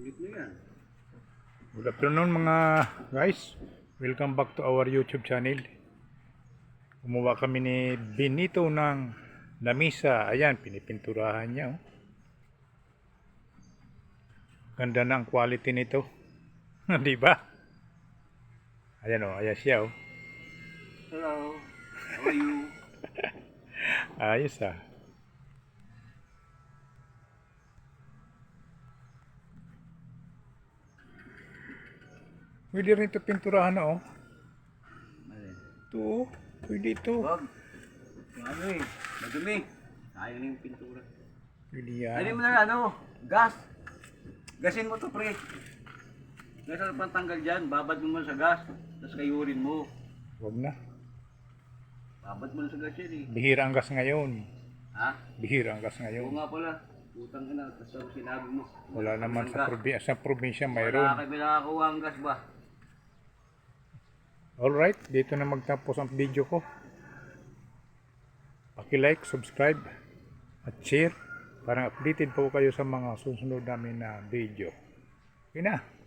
Good afternoon mga guys. Welcome back to our YouTube channel. Gumawa kami ni Benito ng lamisa. Ayan, pinipinturahan niya. Oh. Ganda na ang quality nito. Di ba? Ayan oh, ayan siya oh. Hello. How are you? Ayos ah. Pwede rin ito pinturahan na oh. Ito oh. Pwede ito. Wag. Ano eh. Madumi. Sayang na yung pintura. Pwede yan. mo na ano? Gas. Gasin mo to pre. Nasa pantanggal dyan. Babad mo man sa gas. Tapos kayurin mo. Huwag na. Babad mo na sa gas yan eh. Bihira ang gas ngayon. Ha? Bihira ang gas Oo ngayon. nga pala. Putang ina. Tapos sinabi mo. Wala naman sa, probi sa probinsya Wala mayroon. kami nakakuha ang gas ba? Alright, dito na magtapos ang video ko. Paki-like, subscribe, at share para updated po kayo sa mga susunod namin na video. Okay na.